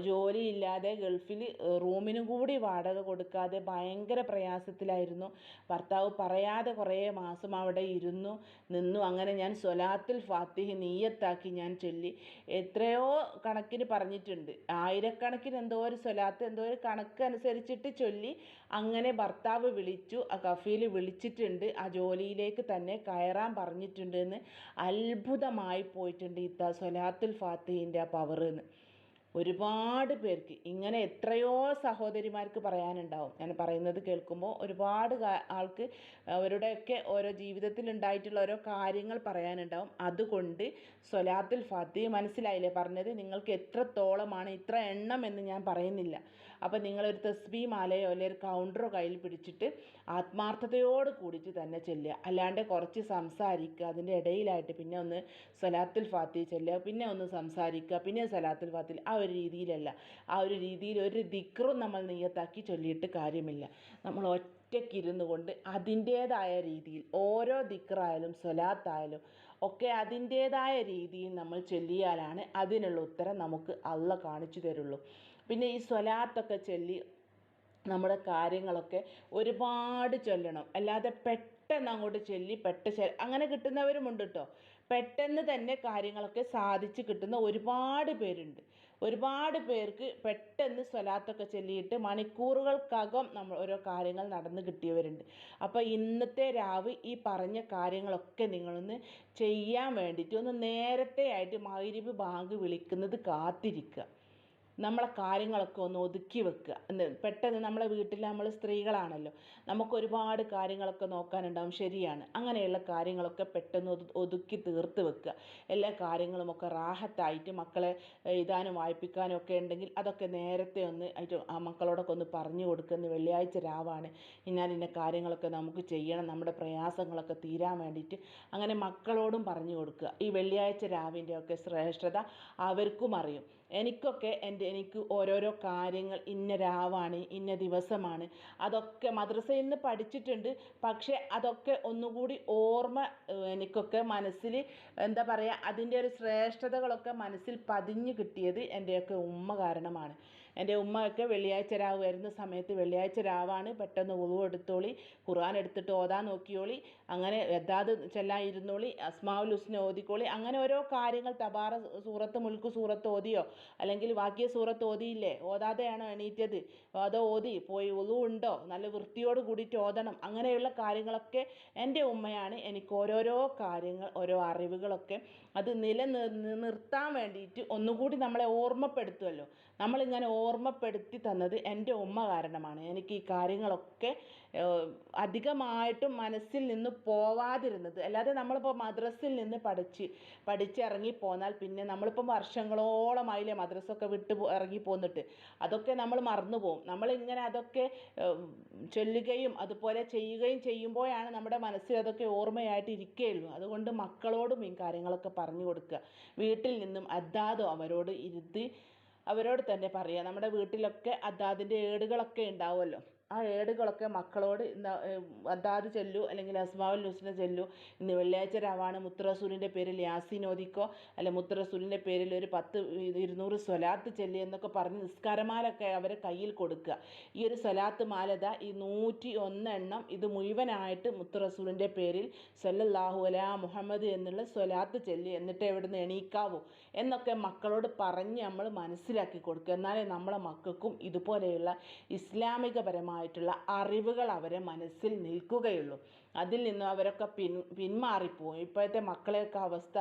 ജോലിയില്ലാതെ ഗൾഫിൽ റൂമിനും കൂടി വാടക കൊടുക്കാതെ ഭയങ്കര പ്രയാസത്തിലായിരുന്നു. ഭർത്താവ് പറയാതെ കുറേ മാസം അവിടെ ഇരുന്നു നിന്നു. അങ്ങനെ ഞാൻ സ്വലാത്തുൽ ഫാത്തിഹ് നീയത്താക്കി ഞാൻ ചൊല്ലി. എത്രയോ കണക്കിന് പറഞ്ഞിട്ടുണ്ട്. ആയിരക്കണക്കിന് എന്തോ ഒരു സ്വലാത്ത് എന്തോ ഒരു കണക്ക് അനുസരിച്ചിട്ട് ചൊല്ലി. അങ്ങനെ ഭർത്താവ് വിളിച്ചു. ആ കഫീൽ വിളിച്ചിട്ടുണ്ട്. ആ ജോലിയിലേക്ക് തന്നെ കയറാൻ പറഞ്ഞിട്ടുണ്ട് എന്ന് അത്ഭുതമായി പോയിട്ടുണ്ട് ഇത്ത സ്വലാത്തുൽ ഫാത്തിഹിന്റെ ആ പവർ എന്ന് ഒരുപാട് പേർക്ക് ഇങ്ങനെ എത്രയോ സഹോദരിമാർക്ക് പറയാനുണ്ടാവും. ഞാൻ പറയുന്നത് കേൾക്കുമ്പോൾ ഒരുപാട് ആൾക്ക് അവരുടെയൊക്കെ ഓരോ ജീവിതത്തിൽ ഉണ്ടായിട്ടുള്ള ഓരോ കാര്യങ്ങൾ പറയാനുണ്ടാവും. അതുകൊണ്ട് സ്വലാത്തുൽ ഫാത്തി മനസ്സിലായില്ലേ? പറഞ്ഞത് നിങ്ങൾക്ക് എത്രത്തോളമാണ് ഇത്ര എണ്ണം എന്ന് ഞാൻ പറയുന്നില്ല. അപ്പോൾ നിങ്ങളൊരു തസ്ബി മാലയോ അല്ലെങ്കിൽ ഒരു കൗണ്ടറോ കയ്യിൽ പിടിച്ചിട്ട് ആത്മാർത്ഥതയോട് കൂടിയിട്ട് തന്നെ ചെല്ലുക. അല്ലാണ്ട് കുറച്ച് സംസാരിക്കുക അതിന്റെ ഇടയിലായിട്ട് പിന്നെ ഒന്ന് സ്വലാത്തുൽ ഫാത്തി ചെല്ലുക പിന്നെ ഒന്ന് സംസാരിക്കുക പിന്നെ സ്വലാത്തുൽ ഫാത്തിൽ ആ ഒരു രീതിയിലല്ല. ആ ഒരു രീതിയിൽ ഒരു ദിക്റും നമ്മൾ നീയത്താക്കി ചൊല്ലിയിട്ട് കാര്യമില്ല. നമ്മൾ ഒറ്റയ്ക്കിരുന്നു കൊണ്ട് അതിന്റേതായ രീതിയിൽ ഓരോ ദിക്റായാലും സ്വലാത്തായാലും ഒക്കെ അതിന്റേതായ രീതിയിൽ നമ്മൾ ചൊല്ലിയാലാണ് അതിനുള്ള ഉത്തരം നമുക്ക് അള്ള കാണിച്ചു തരുള്ളൂ. പിന്നെ ഈ സ്വലാത്തൊക്കെ ചൊല്ലി നമ്മുടെ കാര്യങ്ങളൊക്കെ ഒരുപാട് ചൊല്ലണം. അല്ലാതെ പെട്ടെന്ന് അങ്ങോട്ട് ചൊല്ലി പെട്ട അങ്ങനെ കിട്ടുന്നവരുമുണ്ട് കേട്ടോ പെട്ടെന്ന് തന്നെ കാര്യങ്ങളൊക്കെ സാധിച്ച് കിട്ടുന്ന ഒരുപാട് പേരുണ്ട്. ഒരുപാട് പേർക്ക് പെട്ടെന്ന് സ്വലാത്തൊക്കെ ചൊല്ലിയിട്ട് മണിക്കൂറുകൾക്കകം നമ്മൾ ഓരോ കാര്യങ്ങൾ നടന്ന് കിട്ടിയവരുണ്ട്. അപ്പോൾ ഇന്നത്തെ രാവ് ഈ പറഞ്ഞ കാര്യങ്ങളൊക്കെ നിങ്ങളൊന്ന് ചെയ്യാൻ വേണ്ടിയിട്ട് ഒന്ന് നേരത്തെ ആയിട്ട് മഗ്‌രിബ് ബാങ്ക് വിളിക്കുന്നത് കാത്തിരിക്കുക നമ്മളെ കാര്യങ്ങളൊക്കെ ഒന്ന് ഒതുക്കി വെക്കുക. പെട്ടെന്ന് നമ്മളെ വീട്ടിൽ നമ്മൾ സ്ത്രീകളാണല്ലോ. നമുക്ക് ഒരുപാട് കാര്യങ്ങളൊക്കെ നോക്കാനുണ്ടാവും. ശരിയാണ്. അങ്ങനെയുള്ള കാര്യങ്ങളൊക്കെ പെട്ടെന്ന് ഒതുക്കി തീർത്ത് വെക്കുക. എല്ലാ കാര്യങ്ങളും ഒക്കെ റാഹത്തായിട്ട് മക്കളെ എഴുതാനും വായിപ്പിക്കാനും ഒക്കെ ഉണ്ടെങ്കിൽ അതൊക്കെ നേരത്തെ ഒന്ന് ആയിട്ട് ആ മക്കളോടൊക്കെ ഒന്ന് പറഞ്ഞു കൊടുക്കുന്ന വെള്ളിയാഴ്ച രാവാണ്. ഇന്നാൽ ഇന്ന കാര്യങ്ങളൊക്കെ നമുക്ക് ചെയ്യണം. നമ്മുടെ പ്രയാസങ്ങളൊക്കെ തീരാൻ വേണ്ടിയിട്ട് അങ്ങനെ മക്കളോടും പറഞ്ഞു കൊടുക്കുക. ഈ വെള്ളിയാഴ്ച രാവിന്റെ ഒക്കെ ശ്രേഷ്ഠത അവർക്കും അറിയും. എനിക്കൊക്കെ എന്റെ എനിക്ക് ഓരോരോ കാര്യങ്ങൾ ഇന്ന രാവാണ് ഇന്ന ദിവസമാണ്. അതൊക്കെ മദ്രസയിൽ നിന്ന് പഠിച്ചിട്ടുണ്ട്. പക്ഷേ അതൊക്കെ ഒന്നുകൂടി ഓർമ്മ എനിക്കൊക്കെ മനസ്സിൽ എന്താ പറയുക അതിന്റെ ഒരു ശ്രേഷ്ഠതകളൊക്കെ മനസ്സിൽ പതിഞ്ഞു കിട്ടിയത് എന്റെയൊക്കെ ഉമ്മ കാരണമാണ്. എന്റെ ഉമ്മയൊക്കെ വെള്ളിയാഴ്ച രാവ് വരുന്ന സമയത്ത് വെള്ളിയാഴ്ച രാവാണ് പെട്ടെന്ന് ഉളു എടുത്തോളി ഖുർആൻ എടുത്തിട്ട് ഓതാൻ നോക്കിയോളി അങ്ങനെ യഥാത് ചെല്ലാൻ ഇരുന്നോളി അസ്മാവുൽ ഹുസ്ന ഓതിക്കോളി അങ്ങനെ ഓരോ കാര്യങ്ങൾ തബാറ സൂറത്ത് മുൽക്ക് സൂറത്ത് ഓതിയോ അല്ലെങ്കിൽ ബാക്കിയ സൂറത്ത് ഓതിയില്ലേ ഓതാതെയാണോ എണീറ്റത്? അതോ ഓതി പോയി ഉണ്ടോ? നല്ല വൃത്തിയോട് കൂടിയിട്ട് ഓതണം അങ്ങനെയുള്ള കാര്യങ്ങളൊക്കെ എന്റെ ഉമ്മയാണ് എനിക്ക് ഓരോരോ കാര്യങ്ങൾ ഓരോ അറിവുകളൊക്കെ അത് നിലനിർത്താൻ വേണ്ടിയിട്ട് ഒന്നുകൂടി നമ്മളെ ഓർമ്മപ്പെടുത്തുമല്ലോ നമ്മളിങ്ങനെ ഓർമ്മപ്പെടുത്തി തന്നത് എന്റെ ഉമ്മ കാരണമാണ്. എനിക്ക് ഈ കാര്യങ്ങളൊക്കെ അധികമായിട്ടും മനസ്സിൽ നിന്ന് പോവാതിരുന്നത്. അല്ലാതെ നമ്മളിപ്പോൾ മദ്രസിൽ നിന്ന് പഠിച്ച് പഠിച്ചിറങ്ങി പോന്നാൽ പിന്നെ നമ്മളിപ്പം വർഷങ്ങളോളമായില്ലേ മദ്രസൊക്കെ വിട്ട് ഇറങ്ങി പോന്നിട്ട്. അതൊക്കെ നമ്മൾ മറന്നു പോകും നമ്മളിങ്ങനെ അതൊക്കെ ചൊല്ലുകയും അതുപോലെ ചെയ്യുകയും ചെയ്യുമ്പോഴാണ് നമ്മുടെ മനസ്സിൽ അതൊക്കെ ഓർമ്മയായിട്ട് ഇരിക്കുകയുള്ളൂ. അതുകൊണ്ട് മക്കളോടും ഈ കാര്യങ്ങളൊക്കെ പറഞ്ഞു കൊടുക്കുക. വീട്ടിൽ നിന്നും അതാതും അവരോട് ഇരുത്തി അവരോട് തന്നെ പറയുക. നമ്മുടെ വീട്ടിലൊക്കെ അതാതിന്റെ ഏടുകളൊക്കെ ഉണ്ടാവുമല്ലോ. ആ ഏടുകളൊക്കെ മക്കളോട് അതാത് ചൊല്ലു അല്ലെങ്കിൽ അസ്മാവുൽ ഹുസ്ന ചൊല്ലു. ഇന്ന് വെള്ളിയാഴ്ച രാവാണ് മുത്തറസൂലിന്റെ പേരിൽ യാസീൻ ഓദിക്കോ അല്ലെ മുത്തറസൂലിന്റെ പേരിൽ ഒരു പത്ത് ഇരുന്നൂറ് സ്വലാത്ത് ചൊല്ലി എന്നൊക്കെ പറഞ്ഞ് നിസ്കാരമാലൊക്കെ അവരെ കയ്യിൽ കൊടുക്കുക. ഈ ഒരു സ്വലാത്ത് മാലത ഈ നൂറ്റി ഒന്നെണ്ണം ഇത് മുഴുവനായിട്ട് മുത്തറസൂലിന്റെ പേരിൽ സല്ലല്ലാഹു അലാ മുഹമ്മദ് എന്നുള്ള സ്വലാത്ത് ചൊല്ലി. എന്നിട്ട് എവിടുന്ന് എണീക്കാവൂ? എന്നൊക്കെ മക്കളോട് പറഞ്ഞ് നമ്മൾ മനസ്സിലാക്കി കൊടുക്കുക. എന്നാലേ നമ്മളെ മക്കൾക്കും ഇതുപോലെയുള്ള ഇസ്ലാമികപരമായ ആയിട്ടുള്ള അറിവുകൾ അവരെ മനസ്സിൽ നിൽക്കുകയുള്ളൂ. അതിൽ നിന്നും അവരൊക്കെ പിൻ പിന്മാറിപ്പോവും ഇപ്പോഴത്തെ മക്കളെയൊക്കെ അവസ്ഥ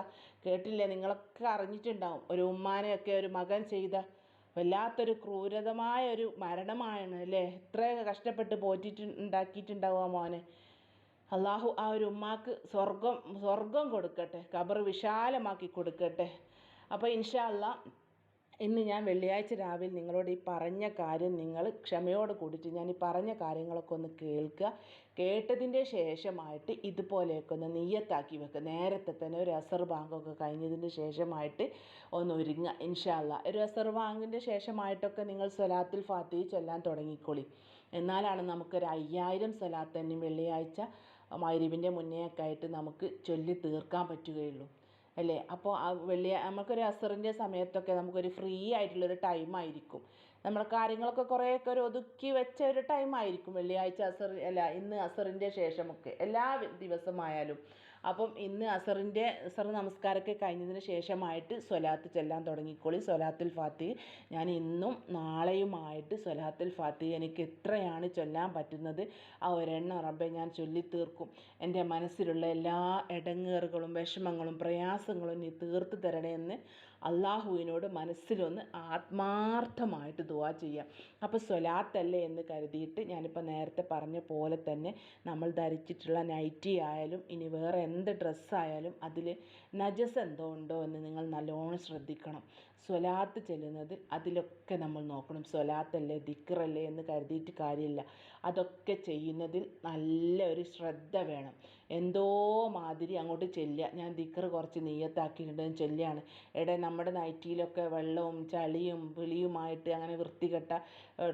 കേട്ടില്ലേ? നിങ്ങളൊക്കെ അറിഞ്ഞിട്ടുണ്ടാവും. ഒരു ഉമ്മാനെയൊക്കെ ഒരു മകൻ ചെയ്ത വല്ലാത്തൊരു ക്രൂരതമായ ഒരു മരണമാണ് അല്ലേ? എത്ര കഷ്ടപ്പെട്ട് പോറ്റിട്ട് ഉണ്ടാക്കിയിട്ടുണ്ടാവും ആ മോനെ. അള്ളാഹു ആ ഒരു ഉമ്മാക്ക് സ്വർഗം സ്വർഗം കൊടുക്കട്ടെ. ഖബർ വിശാലമാക്കി കൊടുക്കട്ടെ. അപ്പോൾ ഇൻഷാ അല്ലാ ഇന്ന് ഞാൻ വെള്ളിയാഴ്ച രാവിലെ നിങ്ങളോട് ഈ പറഞ്ഞ കാര്യം നിങ്ങൾ ക്ഷമയോട് കൂടിയിട്ട് ഞാൻ ഈ പറഞ്ഞ കാര്യങ്ങളൊക്കെ ഒന്ന് കേൾക്കുക. കേട്ടതിന്റെ ശേഷമായിട്ട് ഇതുപോലെയൊക്കെ ഒന്ന് നെയ്യത്താക്കി വെക്കുക. നേരത്തെ തന്നെ ഒരു അസർ ബാങ്കൊക്കെ കഴിഞ്ഞതിന് ശേഷമായിട്ട് ഒന്ന് ഒരുങ്ങുക. ഇൻഷാല്ല ഒരു അസർ ബാങ്കിന്റെ ശേഷമായിട്ടൊക്കെ നിങ്ങൾ സ്വലാത്തിൽ ഫാത്തി ചൊല്ലാൻ തുടങ്ങിക്കോളി. എന്നാലാണ് നമുക്കൊരു അയ്യായിരം സ്വലാത്ത് തന്നെ വെള്ളിയാഴ്ച മൈരീബിന്റെ മുന്നേ ഒക്കെ ആയിട്ട് നമുക്ക് ചൊല്ലി തീർക്കാൻ പറ്റുകയുള്ളൂ. അല്ലേ? അപ്പോൾ ആ വെള്ളി നമുക്കൊരു അസറിന്റെ സമയത്തൊക്കെ നമുക്കൊരു ഫ്രീ ആയിട്ടുള്ളൊരു ടൈം ആയിരിക്കും. നമ്മൾ കാര്യങ്ങളൊക്കെ കുറേയൊക്കെ ഒരു ഒതുക്കി വെച്ച ഒരു ടൈം ആയിരിക്കും വെള്ളിയാഴ്ച അസർ അല്ല ഇന്ന് അസറിന്റെ ശേഷമൊക്കെ. എല്ലാ ദിവസമായാലും. അപ്പം ഇന്ന് അസറിന്റെ അസർ നമസ്കാരമൊക്കെ കഴിഞ്ഞതിന് ശേഷമായിട്ട് സ്വലാത്ത് ചെല്ലാൻ തുടങ്ങിക്കോളി. സ്വലാത്തുൽ ഫാത്തി ഞാൻ ഇന്നും നാളെയുമായിട്ട് സ്വലാത്തുൽ ഫാത്തി എനിക്ക് എത്രയാണ് ചൊല്ലാൻ പറ്റുന്നത്? ആ ഒരെണ്ണം റബ്ബെ ഞാൻ ചൊല്ലി തീർക്കും എന്റെ മനസ്സിലുള്ള എല്ലാ ഇടങ്ങേറുകളും വിഷമങ്ങളും പ്രയാസങ്ങളും നീ തീർത്ത് തരണേ എന്ന് അള്ളാഹുവിനോട് മനസ്സിലൊന്ന് ആത്മാർത്ഥമായിട്ട് ദുവാ ചെയ്യാം. അപ്പോൾ സ്വലാത്തല്ലേ എന്ന് കരുതിയിട്ട് ഞാനിപ്പോൾ നേരത്തെ പറഞ്ഞ പോലെ തന്നെ നമ്മൾ ധരിച്ചിട്ടുള്ള നൈറ്റി ആയാലും ഇനി വേറെ എന്ത് ഡ്രസ്സായാലും അതിൽ നജസ് എന്തോ ഉണ്ടോ എന്ന് നിങ്ങൾ നല്ലോണം ശ്രദ്ധിക്കണം. സ്വലാത്ത് ചെല്ലുന്നത് അതിലൊക്കെ നമ്മൾ നോക്കണം. സ്വലാത്തല്ലേ ദിക്കറല്ലേ എന്ന് കരുതിയിട്ട് കാര്യമില്ല. അതൊക്കെ ചെയ്യുന്നതിൽ നല്ല ഒരു ശ്രദ്ധ വേണം. എന്തോ മാതിരി അങ്ങോട്ട് ചെല്ലുക. ഞാൻ ദിക്കറ് കുറച്ച് നീയത്താക്കിയിട്ടുണ്ട് ചെല്ലുകയാണ്. എടെ നമ്മുടെ നൈറ്റിയിലൊക്കെ വെള്ളവും ചളിയും വിളിയുമായിട്ട് അങ്ങനെ വൃത്തികെട്ട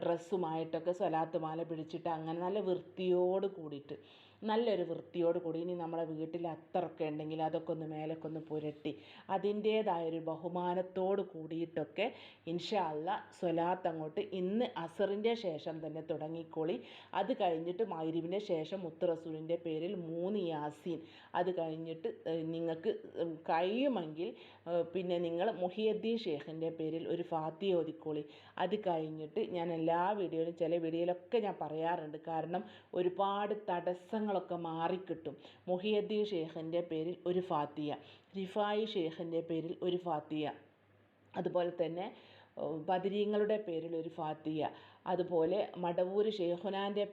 ഡ്രസ്സുമായിട്ടൊക്കെ സ്വലാത്ത് മാല പിടിച്ചിട്ട് അങ്ങനെ നല്ല വൃത്തിയോട് കൂടിയിട്ട് നല്ലൊരു വൃത്തിയോട് കൂടി ഇനി നമ്മളെ വീട്ടിൽ അത്തറൊക്കെ ഉണ്ടെങ്കിൽ അതൊക്കെ ഒന്ന് മേലൊക്കെ ഒന്ന് പുരട്ടി അതിന്റേതായൊരു ബഹുമാനത്തോട് കൂടിയിട്ടൊക്കെ ഇൻഷാ അല്ല സ്വലാത്ത് അങ്ങോട്ട് ഇന്ന് അസറിന്റെ ശേഷം തന്നെ തുടങ്ങിക്കോളി. അത് കഴിഞ്ഞിട്ട് മൈരിവിന്റെ ശേഷം മുത്ത് റസൂലിന്റെ പേരിൽ മൂന്ന് യാസീൻ. അത് കഴിഞ്ഞിട്ട് നിങ്ങൾക്ക് കഴിയുമെങ്കിൽ പിന്നെ നിങ്ങൾ മുഹിയദ്ദീൻ ഷേഖിന്റെ പേരിൽ ഒരു ഫാത്തി ഓതിക്കോളി. അത് കഴിഞ്ഞിട്ട് ഞാൻ എല്ലാ വീഡിയോയിലും ചില വീഡിയോയിലൊക്കെ ഞാൻ പറയാറുണ്ട്. കാരണം ഒരുപാട് തടസ്സങ്ങളൊക്കെ മാറിക്കിട്ടും. മുഹിയദ്ദീൻ ഷേഖിന്റെ പേരിൽ ഒരു ഫാത്തിയ. റിഫായി ഷേഖിന്റെ പേരിൽ ഒരു ഫാത്തിയ. അതുപോലെ തന്നെ ബദരീങ്ങളുടെ പേരിൽ ഒരു ഫാത്തിയ. അതുപോലെ മടവൂർ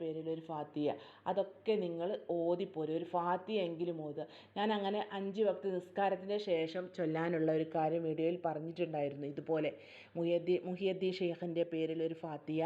പേരിൽ ഒരു ഫാത്തിയ അതൊക്കെ നിങ്ങൾ ഓതിപ്പോരും. ഒരു ഫാത്തിയ എങ്കിലും ഓതുക. ഞാൻ അങ്ങനെ അഞ്ച് വക്ത് നിസ്കാരത്തിന്റെ ശേഷം ചൊല്ലാനുള്ള ഒരു കാര്യം വീഡിയോയിൽ പറഞ്ഞിട്ടുണ്ടായിരുന്നു. ഇതുപോലെ മുഹിയദ്ദീ മുഹിയദ്ദീ ഷെയ്ഖിന്റെ പേരിൽ ഒരു ഫാത്തിയ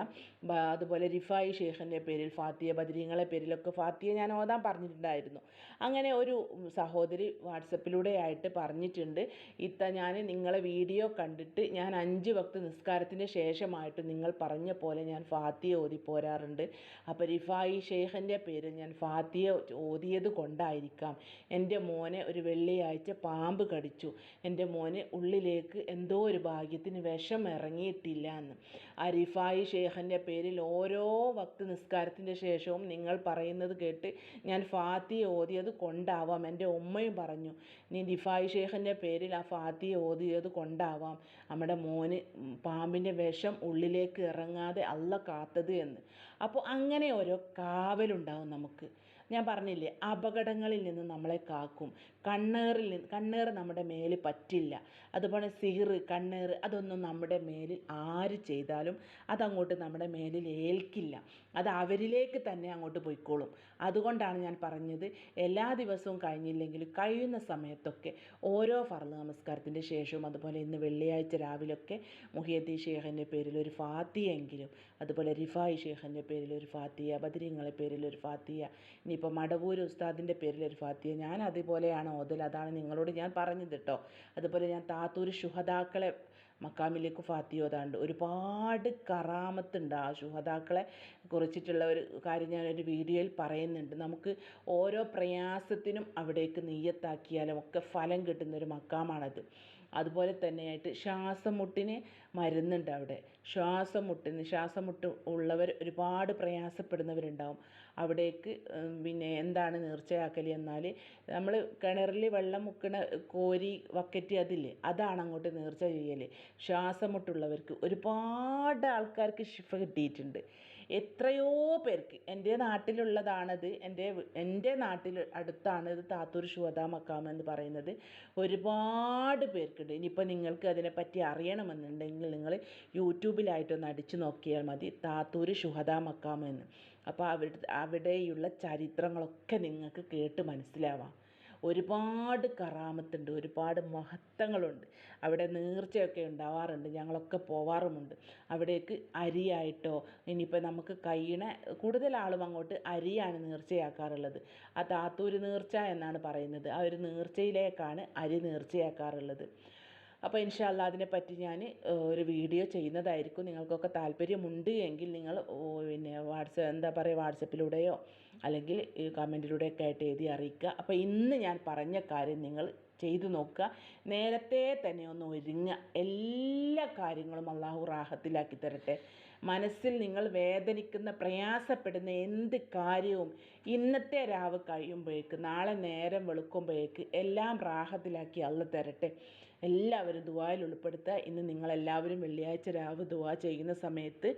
അതുപോലെ റിഫായി ഷെയ്ഖിന്റെ പേരിൽ ഫാത്തിയ ബദരീങ്ങളെ പേരിലൊക്കെ ഫാത്തിയ ഞാൻ ഓതാൻ പറഞ്ഞിട്ടുണ്ടായിരുന്നു. അങ്ങനെ ഒരു സഹോദരി വാട്സപ്പിലൂടെയായിട്ട് പറഞ്ഞിട്ടുണ്ട്. ഇത്ത ഞാൻ നിങ്ങളെ വീഡിയോ കണ്ടിട്ട് ഞാൻ അഞ്ച് വക്ത് നിസ്കാരത്തിന്റെ ശേഷമായിട്ട് നിങ്ങൾ പറഞ്ഞ പോലെ ഞാൻ ഫാത്തിയ ഓതി പോരാറുണ്ട്. അപ്പോൾ റിഫായി ഷെയ്ഖിന്റെ പേരിൽ ഞാൻ ഫാത്തിയ ഓതിയത് കൊണ്ടായിരിക്കാം. എന്റെ മോനെ ഒരു വെള്ളിയാഴ്ച പാമ്പ് കടിച്ചു. എന്റെ മോനെ ഉള്ളിലേക്ക് എന്തോ ഒരു ഭാഗ്യത്തിന് വിഷം ഇറങ്ങിയിട്ടില്ല എന്ന്. ആ റിഫായി ഷെയ്ഖിന്റെ പേരിൽ ഓരോ വക്ത് നിസ്കാരത്തിന്റെ ശേഷവും നിങ്ങൾ പറയുന്നത് കേട്ട് ഞാൻ ഫാത്തിയ ഓതിയത് കൊണ്ടാവാം. എന്റെ ഉമ്മയും പറഞ്ഞു നീ റിഫായി ഷെയ്ഖിന്റെ പേരിൽ ആ ഫാത്തിയ ഓതിയത് കൊണ്ടാവാം. നമ്മുടെ മോന് പാമ്പിന്റെ വിഷം ഉള്ളിലേക്ക് ഇറങ്ങാതെ അല്ല കാത്തത് എന്ന്. അപ്പോൾ അങ്ങനെ ഓരോ കാവലുണ്ടാവും നമുക്ക്. ഞാൻ പറഞ്ഞില്ലേ അപകടങ്ങളിൽ നിന്ന് നമ്മളെ കാക്കും. കണ്ണേറിൽ നിന്ന് കണ്ണേറ് നമ്മുടെ മേലിൽ പറ്റില്ല. അതുപോലെ സിഹിറ് കണ്ണേറ് അതൊന്നും നമ്മുടെ മേലിൽ ആര് ചെയ്താലും അതങ്ങോട്ട് നമ്മുടെ മേലിൽ ഏൽക്കില്ല. അത് അവരിലേക്ക് തന്നെ അങ്ങോട്ട് പോയിക്കോളും. അതുകൊണ്ടാണ് ഞാൻ പറഞ്ഞത് എല്ലാ ദിവസവും കഴിഞ്ഞില്ലെങ്കിലും കഴിയുന്ന സമയത്തൊക്കെ ഓരോ ഫർൾ നമസ്കാരത്തിന്റെ ശേഷവും അതുപോലെ ഇന്ന് വെള്ളിയാഴ്ച രാവിലെയൊക്കെ മുഹിയദ്ദീൻ ഷേഖിന്റെ പേരിൽ ഒരു ഫാത്തിയെങ്കിലും അതുപോലെ റിഫായി ഷേഖിന്റെ പേരിൽ ഒരു ഫാത്തിയ ബദരിങ്ങളെ പേരിൽ ഒരു ഫാത്തിയ ഇനിയിപ്പോൾ മടവൂർ ഉസ്താദിന്റെ പേരിൽ ഒരു ഫാത്തിയ ഞാൻ അതുപോലെയാണ് ഓതൽ. അതാണ് നിങ്ങളോട് ഞാൻ പറഞ്ഞത് കേട്ടോ. അതുപോലെ ഞാൻ താത്തൂർ ശുഹദാക്കളെ മക്കാമിലേക്ക് ഫാത്തി ഒരുപാട് കറാമത്തുണ്ട് ആ ശുഹദാക്കളെ കുറിച്ചിട്ടുള്ള ഒരു കാര്യം ഞാൻ ഒരു വീഡിയോയിൽ പറയുന്നുണ്ട്. നമുക്ക് ഓരോ പ്രയാസത്തിനും അവിടേക്ക് നെയ്യത്താക്കിയാലും ഒക്കെ ഫലം കിട്ടുന്ന ഒരു മക്കാമാണത്. അതുപോലെ തന്നെയായിട്ട് ശ്വാസം മുട്ടിന് മരുന്നുണ്ട് അവിടെ. ശ്വാസം മുട്ടിന് ശ്വാസം മുട്ട് ഉള്ളവർ ഒരുപാട് പ്രയാസപ്പെടുന്നവരുണ്ടാവും. അവിടേക്ക് പിന്നെ എന്താണ് നേർച്ചയാക്കൽ എന്നാൽ നമ്മൾ കിണറിൽ വെള്ളം മുക്കണ കോരി വക്കറ്റ് അതില്ലേ അതാണ് അങ്ങോട്ട് നീർച്ച ചെയ്യൽ ശ്വാസമുട്ടുള്ളവർക്ക് ഒരുപാട് ആൾക്കാർക്ക് ശിഫ കിട്ടിയിട്ടുണ്ട്. എത്രയോ പേർക്ക് എന്റെ നാട്ടിലുള്ളതാണത് എന്റെ എന്റെ നാട്ടിൽ അടുത്താണ് ഇത് താത്തൂർ ശുഹദ മക്കാം എന്ന് പറയുന്നത്. ഒരുപാട് പേർക്കുണ്ട്. ഇനിയിപ്പോൾ നിങ്ങൾക്ക് അതിനെപ്പറ്റി അറിയണമെന്നുണ്ടെങ്കിൽ നിങ്ങൾ യൂട്യൂബിലായിട്ടൊന്ന് അടിച്ചു നോക്കിയാൽ മതി താത്തൂർ ശുഹദ മക്കാം എന്ന്. അപ്പോൾ അവിടെ അവിടെയുള്ള ചരിത്രങ്ങളൊക്കെ നിങ്ങൾക്ക് കേട്ട് മനസ്സിലാവാം. ഒരുപാട് കറാമത്തുണ്ട് ഒരുപാട് മഹത്വങ്ങളുണ്ട്. അവിടെ നേർച്ചയൊക്കെ ഉണ്ടാവാറുണ്ട് ഞങ്ങളൊക്കെ പോവാറുമുണ്ട്. അവിടേക്ക് അരിയായിട്ടോ ഇനിയിപ്പോൾ നമുക്ക് കഴിയണ കൂടുതൽ ആളും അങ്ങോട്ട് അരിയാണ് നേർച്ചയാക്കാറുള്ളത്. ആ താത്തൂര് നേർച്ച എന്നാണ് പറയുന്നത്. ആ ഒരു നേർച്ചയിലേക്കാണ് അരി നേർച്ചയാക്കാറുള്ളത്. അപ്പോൾ ഇൻഷാല്ല അതിനെപ്പറ്റി ഞാൻ ഒരു വീഡിയോ ചെയ്യുന്നതായിരിക്കും. നിങ്ങൾക്കൊക്കെ താല്പര്യമുണ്ട് എങ്കിൽ നിങ്ങൾ പിന്നെ വാട്സപ്പ് എന്താ പറയുക വാട്സപ്പിലൂടെയോ അല്ലെങ്കിൽ കമന്റിലൂടെയൊക്കെ ആയിട്ട് എഴുതി അറിയിക്കുക. അപ്പോൾ ഇന്ന് ഞാൻ പറഞ്ഞ കാര്യം നിങ്ങൾ ചെയ്തു നോക്കുക. നേരത്തെ തന്നെ ഒന്ന് ഒരുങ്ങുക. എല്ലാ കാര്യങ്ങളും അള്ളാഹു റാഹത്തിലാക്കി തരട്ടെ. മനസ്സിൽ നിങ്ങൾ വേദനിക്കുന്ന പ്രയാസപ്പെടുന്ന എന്ത് കാര്യവും ഇന്നത്തെ രാവ് കഴിയുമ്പോഴേക്ക് നാളെ നേരം വെളുക്കുമ്പോഴേക്ക് എല്ലാം റാഹത്തിലാക്കി അള്ള തരട്ടെ. എല്ലാവരും ദുവായിൽ ഉൾപ്പെടുത്തുക ഇന്ന് നിങ്ങളെല്ലാവരും വെള്ളിയാഴ്ച രാവ് ദുവാ ചെയ്യുന്ന സമയത്ത്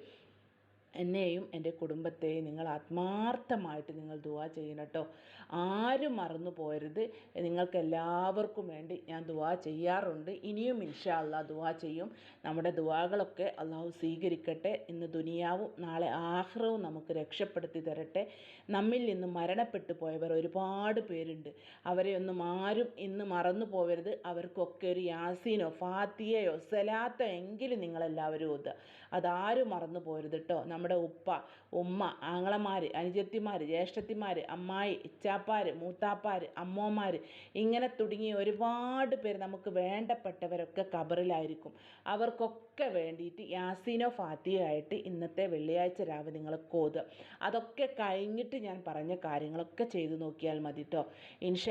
എന്നെയും എന്റെ കുടുംബത്തെയും നിങ്ങൾ ആത്മാർത്ഥമായിട്ട് നിങ്ങൾ ദുവാ ചെയ്യണം കേട്ടോ. ആരും മറന്നു പോരുത്. നിങ്ങൾക്ക് എല്ലാവർക്കും വേണ്ടി ഞാൻ ദുവാ ചെയ്യാറുണ്ട്. ഇനിയും ഇൻഷാ അള്ളാ ദുവാ ചെയ്യും. നമ്മുടെ ദുവാകളൊക്കെ അള്ളാഹു സ്വീകരിക്കട്ടെ. ഇന്ന് ദുനിയാവും നാളെ ആഹ്റവും നമുക്ക് രക്ഷപ്പെടുത്തി തരട്ടെ. നമ്മിൽ നിന്ന് മരണപ്പെട്ടു പോയവർ ഒരുപാട് പേരുണ്ട്. അവരെ ഒന്നും ആരും ഇന്ന് മറന്നു പോകരുത് അവർക്കൊക്കെ ഒരു യാസീനോ ഫാത്തിയയോ സലാത്തോ എങ്കിലും നിങ്ങളെല്ലാവരും ഓതുക. അതാരും മറന്നു പോരുത് കേട്ടോ. നമ്മുടെ ഉപ്പ ഉമ്മ ആങ്ങളമാർ അനുജത്തിമാർ ജ്യേഷ്ഠത്തിമാർ അമ്മായി ഇച്ചാപ്പാർ മൂത്താപ്പാർ അമ്മോമാർ ഇങ്ങനെ തുടങ്ങി ഒരുപാട് പേര് നമുക്ക് വേണ്ടപ്പെട്ടവരൊക്കെ കബറിലായിരിക്കും അവർക്കൊക്കെ വേണ്ടിയിട്ട് യാസീനോ ഫാത്തിയോ ആയിട്ട് ഇന്നത്തെ വെള്ളിയാഴ്ച രാവിലെ നിങ്ങൾ കോതുക. അതൊക്കെ കഴിഞ്ഞിട്ട് ഞാൻ പറഞ്ഞ കാര്യങ്ങളൊക്കെ ചെയ്തു നോക്കിയാൽ മതി കേട്ടോ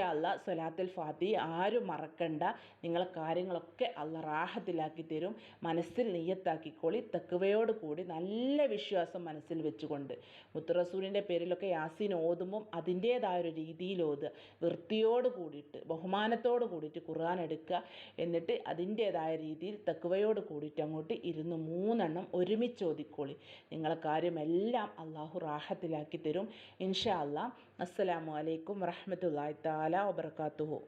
അല്ല സൊലാത്തുൽ ഫാത്തി ആരും മറക്കണ്ട. നിങ്ങളെ കാര്യങ്ങളൊക്കെ അല്ല റാഹത്തിലാക്കി തരും. മനസ്സിൽ നെയ്യത്താക്കിക്കോളി. തെക്കുവയോട് കൂടി നല്ല വിശ്വാസം മനസ്സിൽ വെച്ചുകൊണ്ട് മുത്തുറസൂലിന്റെ പേരിലൊക്കെ യാസീൻ ഓതുമ്പം അതിന്റേതായ ഒരു രീതിയിൽ ഓതുക. വൃത്തിയോട് കൂടിയിട്ട് ബഹുമാനത്തോട് കൂടിയിട്ട് ഖുർആൻ എടുക്കുക. എന്നിട്ട് അതിന്റേതായ രീതിയിൽ തെക്കുവയോട് കൂടിയിട്ട് അങ്ങോട്ട് ഇരുന്ന് മൂന്നെണ്ണം ഒരുമിച്ച് ഓതിക്കോളി. നിങ്ങളെ കാര്യമെല്ലാം അള്ളാഹു റാഹത്തിലാക്കി തരും. ഇൻഷാ അല്ലാ അസ്സലാമു അലൈക്കും വറഹമത്തല്ലാ താല വബർക്കാത്തുഹു